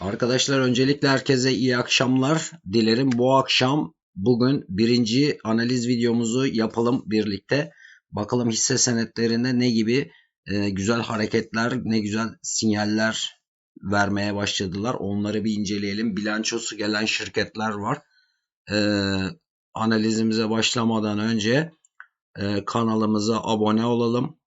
Arkadaşlar öncelikle herkese iyi akşamlar dilerim. Bu akşam bugün birinci analiz videomuzu yapalım birlikte. Bakalım hisse senetlerinde ne gibi e, güzel hareketler, ne güzel sinyaller vermeye başladılar. Onları bir inceleyelim. Bilançosu gelen şirketler var. E, analizimize başlamadan önce e, kanalımıza abone olalım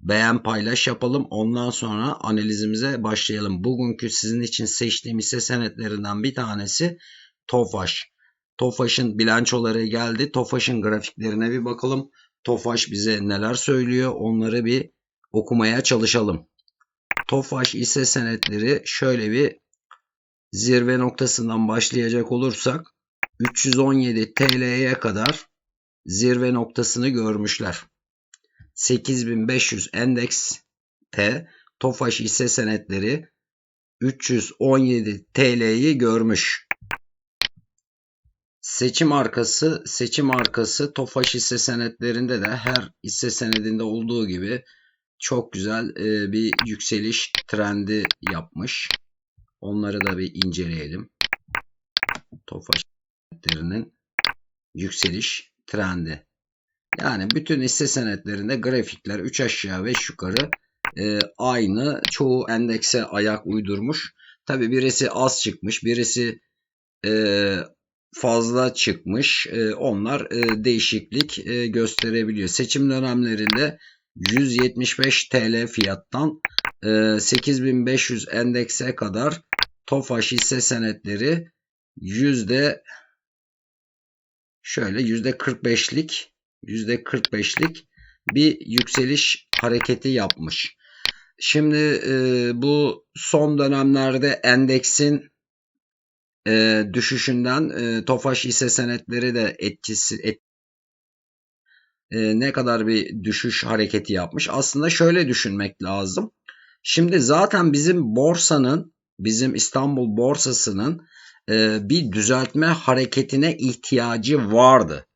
beğen paylaş yapalım. Ondan sonra analizimize başlayalım. Bugünkü sizin için seçtiğim hisse senetlerinden bir tanesi Tofaş. Tofaş'ın bilançoları geldi. Tofaş'ın grafiklerine bir bakalım. Tofaş bize neler söylüyor onları bir okumaya çalışalım. Tofaş hisse senetleri şöyle bir zirve noktasından başlayacak olursak 317 TL'ye kadar zirve noktasını görmüşler. 8500 endekste Tofaş hisse senetleri 317 TL'yi görmüş. Seçim arkası seçim arkası Tofaş hisse senetlerinde de her hisse senedinde olduğu gibi çok güzel e, bir yükseliş trendi yapmış. Onları da bir inceleyelim. Tofaş senetlerinin yükseliş trendi. Yani bütün hisse senetlerinde grafikler 3 aşağı 5 yukarı e, aynı. Çoğu endekse ayak uydurmuş. Tabi birisi az çıkmış, birisi e, fazla çıkmış. E, onlar e, değişiklik e, gösterebiliyor. Seçim dönemlerinde 175 TL fiyattan e, 8500 endekse kadar TOFAŞ hisse senetleri yüzde şöyle yüzde 45'lik %45'lik bir yükseliş hareketi yapmış. Şimdi e, bu son dönemlerde endeksin e, düşüşünden e, Tofaş hisse senetleri de etkisi et, e, ne kadar bir düşüş hareketi yapmış. Aslında şöyle düşünmek lazım. Şimdi zaten bizim borsanın bizim İstanbul borsasının e, bir düzeltme hareketine ihtiyacı vardı.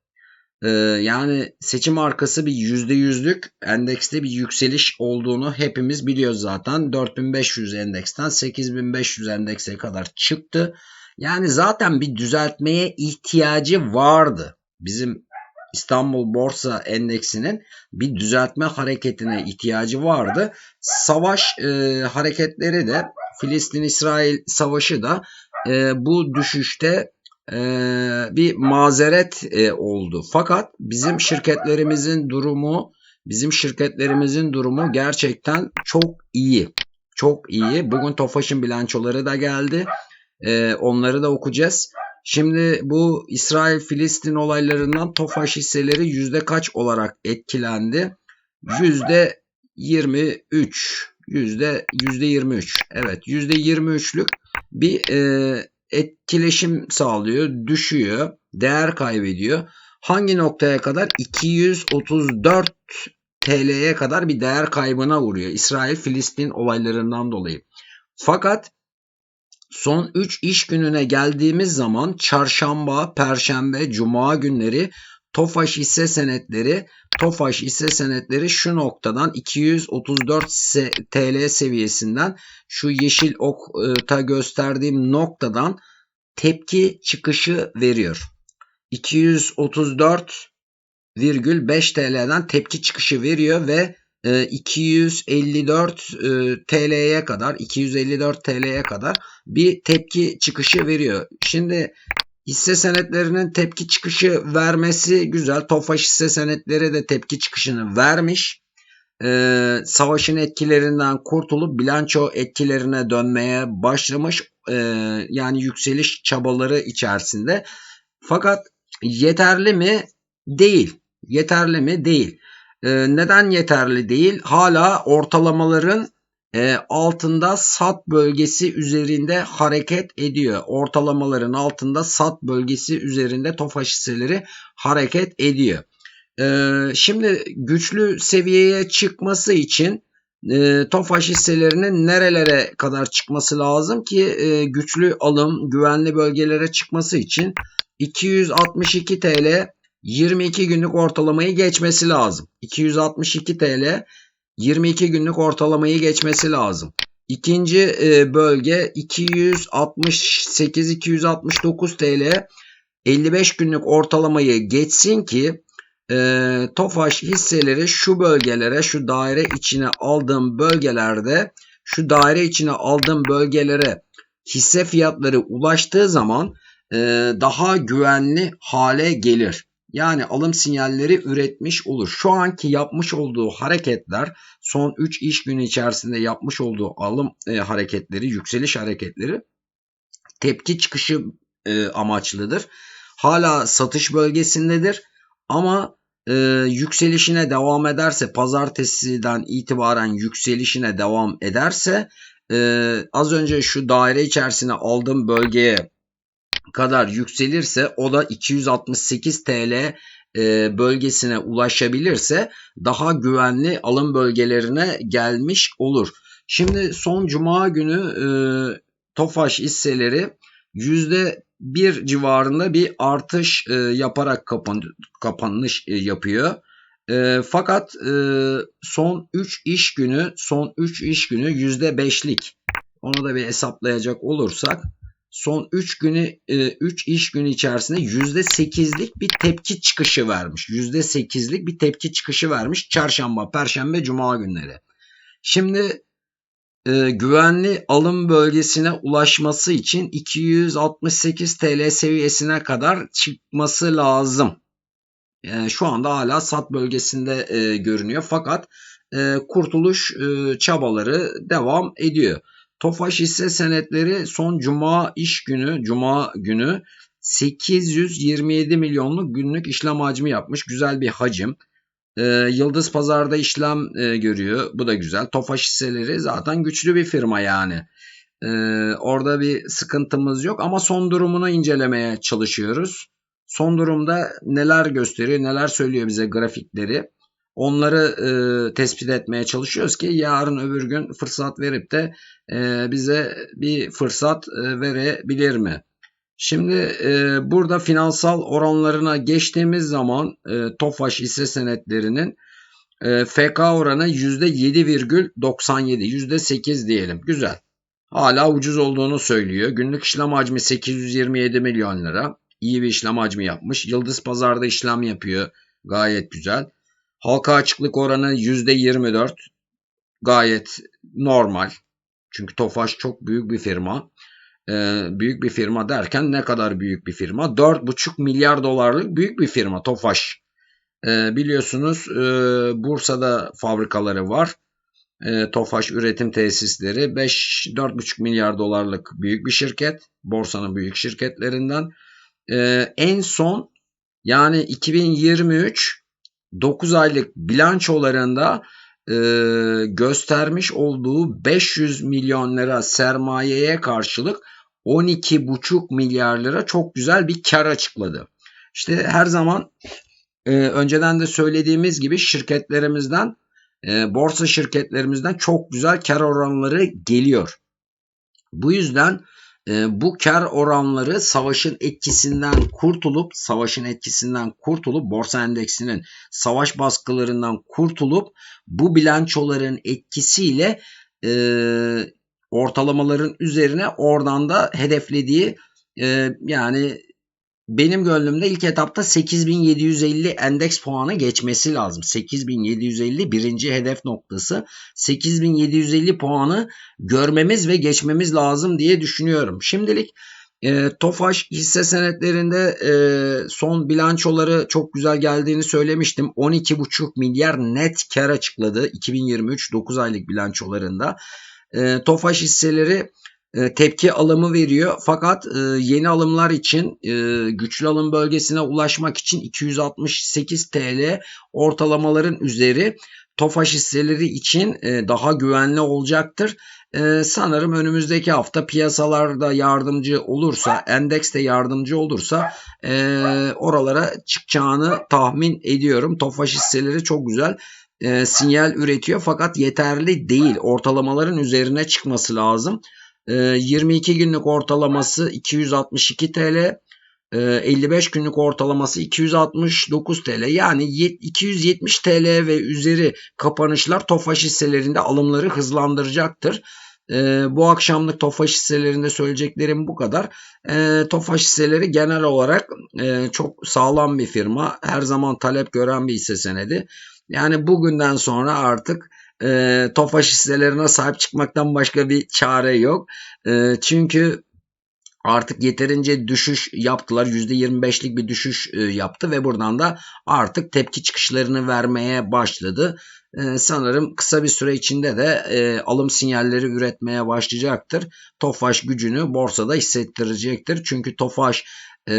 Ee, yani seçim arkası bir %100'lük endekste bir yükseliş olduğunu hepimiz biliyoruz zaten. 4500 endeksten 8500 endekse kadar çıktı. Yani zaten bir düzeltmeye ihtiyacı vardı. Bizim İstanbul Borsa Endeksinin bir düzeltme hareketine ihtiyacı vardı. Savaş e, hareketleri de Filistin-İsrail savaşı da e, bu düşüşte bir mazeret oldu. Fakat bizim şirketlerimizin durumu bizim şirketlerimizin durumu gerçekten çok iyi. Çok iyi. Bugün Tofaş'ın bilançoları da geldi. Onları da okuyacağız. Şimdi bu İsrail-Filistin olaylarından Tofaş hisseleri yüzde kaç olarak etkilendi? Yüzde 23. Yüzde yüzde 23. Evet yüzde 23'lük bir e, etkileşim sağlıyor, düşüyor, değer kaybediyor. Hangi noktaya kadar? 234 TL'ye kadar bir değer kaybına uğruyor. İsrail-Filistin olaylarından dolayı. Fakat son 3 iş gününe geldiğimiz zaman çarşamba, perşembe, cuma günleri Tofaş hisse senetleri Tofaş hisse senetleri şu noktadan 234 TL seviyesinden şu yeşil okta gösterdiğim noktadan tepki çıkışı veriyor. 234,5 TL'den tepki çıkışı veriyor ve 254 e, e, TL'ye kadar 254 TL'ye kadar bir tepki çıkışı veriyor. Şimdi Hisse senetlerinin tepki çıkışı vermesi güzel. Tofaş hisse senetleri de tepki çıkışını vermiş. Ee, savaşın etkilerinden kurtulup bilanço etkilerine dönmeye başlamış. Ee, yani yükseliş çabaları içerisinde. Fakat yeterli mi? Değil. Yeterli mi? Değil. Ee, neden yeterli değil? Hala ortalamaların e, altında sat bölgesi üzerinde hareket ediyor. Ortalamaların altında sat bölgesi üzerinde TOFAŞ hisseleri hareket ediyor. E, şimdi güçlü seviyeye çıkması için e, TOFAŞ hisselerinin nerelere kadar çıkması lazım ki e, güçlü alım güvenli bölgelere çıkması için 262 TL 22 günlük ortalamayı geçmesi lazım. 262 TL 22 günlük ortalamayı geçmesi lazım. İkinci e, bölge 268-269 TL 55 günlük ortalamayı geçsin ki e, Tofaş hisseleri şu bölgelere, şu daire içine aldığım bölgelerde, şu daire içine aldığım bölgelere hisse fiyatları ulaştığı zaman e, daha güvenli hale gelir. Yani alım sinyalleri üretmiş olur. Şu anki yapmış olduğu hareketler son 3 iş günü içerisinde yapmış olduğu alım e, hareketleri, yükseliş hareketleri tepki çıkışı e, amaçlıdır. Hala satış bölgesindedir ama e, yükselişine devam ederse pazartesiden itibaren yükselişine devam ederse e, az önce şu daire içerisine aldığım bölgeye kadar yükselirse o da 268 TL e, bölgesine ulaşabilirse daha güvenli alım bölgelerine gelmiş olur. Şimdi son cuma günü e, Tofaş hisseleri %1 civarında bir artış e, yaparak kapan, kapanış e, yapıyor. E, fakat e, son 3 iş günü son 3 iş günü %5'lik onu da bir hesaplayacak olursak son 3 günü 3 e, iş günü içerisinde %8'lik bir tepki çıkışı vermiş. %8'lik bir tepki çıkışı vermiş çarşamba, perşembe, cuma günleri. Şimdi e, güvenli alım bölgesine ulaşması için 268 TL seviyesine kadar çıkması lazım. Yani şu anda hala sat bölgesinde e, görünüyor fakat e, kurtuluş e, çabaları devam ediyor. Tofaş hisse senetleri son cuma iş günü, cuma günü 827 milyonluk günlük işlem hacmi yapmış. Güzel bir hacim. Ee, Yıldız Pazar'da işlem e, görüyor. Bu da güzel. Tofaş hisseleri zaten güçlü bir firma yani. Ee, orada bir sıkıntımız yok ama son durumunu incelemeye çalışıyoruz. Son durumda neler gösteriyor, neler söylüyor bize grafikleri. Onları e, tespit etmeye çalışıyoruz ki yarın öbür gün fırsat verip de e, bize bir fırsat e, verebilir mi? Şimdi e, burada finansal oranlarına geçtiğimiz zaman e, TOFAŞ hisse senetlerinin e, FK oranı %7,97 %8 diyelim. Güzel. Hala ucuz olduğunu söylüyor. Günlük işlem hacmi 827 milyon lira. İyi bir işlem hacmi yapmış. Yıldız Pazar'da işlem yapıyor. Gayet güzel. Halka açıklık oranı %24. Gayet normal. Çünkü Tofaş çok büyük bir firma. Ee, büyük bir firma derken ne kadar büyük bir firma? 4,5 milyar dolarlık büyük bir firma Tofaş. Ee, biliyorsunuz e, Bursa'da fabrikaları var. E, Tofaş üretim tesisleri 5 4,5 milyar dolarlık büyük bir şirket. Borsanın büyük şirketlerinden. E, en son yani 2023 9 aylık bilançolarında e, göstermiş olduğu 500 milyon lira sermayeye karşılık 12,5 milyar lira çok güzel bir kar açıkladı. İşte her zaman e, önceden de söylediğimiz gibi şirketlerimizden e, borsa şirketlerimizden çok güzel kar oranları geliyor. Bu yüzden bu kar oranları savaşın etkisinden kurtulup savaşın etkisinden kurtulup borsa endeksinin savaş baskılarından kurtulup bu bilançoların etkisiyle e, ortalamaların üzerine oradan da hedeflediği e, yani benim gönlümde ilk etapta 8750 endeks puanı geçmesi lazım. 8750 birinci hedef noktası. 8750 puanı görmemiz ve geçmemiz lazım diye düşünüyorum. Şimdilik e, Tofaş hisse senetlerinde e, son bilançoları çok güzel geldiğini söylemiştim. 12,5 milyar net kar açıkladı 2023 9 aylık bilançolarında. E, Tofaş hisseleri tepki alımı veriyor. Fakat e, yeni alımlar için e, güçlü alım bölgesine ulaşmak için 268 TL ortalamaların üzeri Tofaş hisseleri için daha güvenli olacaktır. sanırım önümüzdeki hafta piyasalarda yardımcı olursa, endeks de yardımcı olursa oralara çıkacağını tahmin ediyorum. Tofaş hisseleri çok güzel sinyal üretiyor fakat yeterli değil. Ortalamaların üzerine çıkması lazım. 22 ee, günlük ortalaması 262 TL. 55 ee, günlük ortalaması 269 TL. Yani 270 TL ve üzeri kapanışlar Tofaş hisselerinde alımları hızlandıracaktır. E, bu akşamlık Tofaş hisselerinde söyleyeceklerim bu kadar. E, Tofaş hisseleri genel olarak e, çok sağlam bir firma. Her zaman talep gören bir hisse senedi. Yani bugünden sonra artık e, Tofaş hisselerine sahip çıkmaktan başka bir çare yok. E, çünkü artık yeterince düşüş yaptılar. %25'lik bir düşüş e, yaptı ve buradan da artık tepki çıkışlarını vermeye başladı. E, sanırım kısa bir süre içinde de e, alım sinyalleri üretmeye başlayacaktır. Tofaş gücünü borsada hissettirecektir. Çünkü Tofaş e,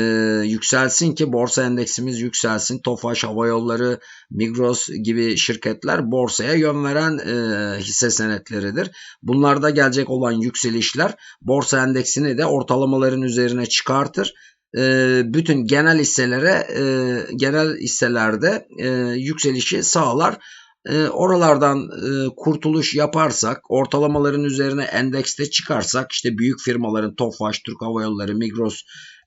yükselsin ki borsa endeksimiz yükselsin. Tofaş Hava Yolları, Migros gibi şirketler borsaya yön veren e, hisse senetleridir. Bunlarda gelecek olan yükselişler borsa endeksini de ortalamaların üzerine çıkartır. E, bütün genel hisselere e, genel hisselerde e, yükselişi sağlar. E, oralardan e, kurtuluş yaparsak, ortalamaların üzerine endekste çıkarsak, işte büyük firmaların Tofaş, Türk Hava Yolları, Migros,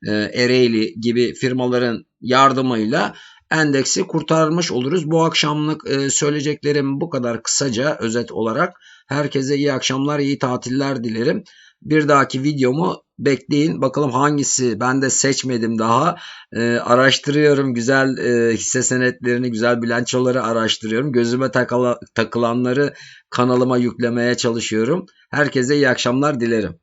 e, Ereğli gibi firmaların yardımıyla endeksi kurtarmış oluruz. Bu akşamlık e, söyleyeceklerim bu kadar kısaca özet olarak. Herkese iyi akşamlar, iyi tatiller dilerim. Bir dahaki videomu bekleyin. Bakalım hangisi ben de seçmedim daha. E, araştırıyorum güzel e, hisse senetlerini, güzel bilançoları araştırıyorum. Gözüme takıla, takılanları kanalıma yüklemeye çalışıyorum. Herkese iyi akşamlar dilerim.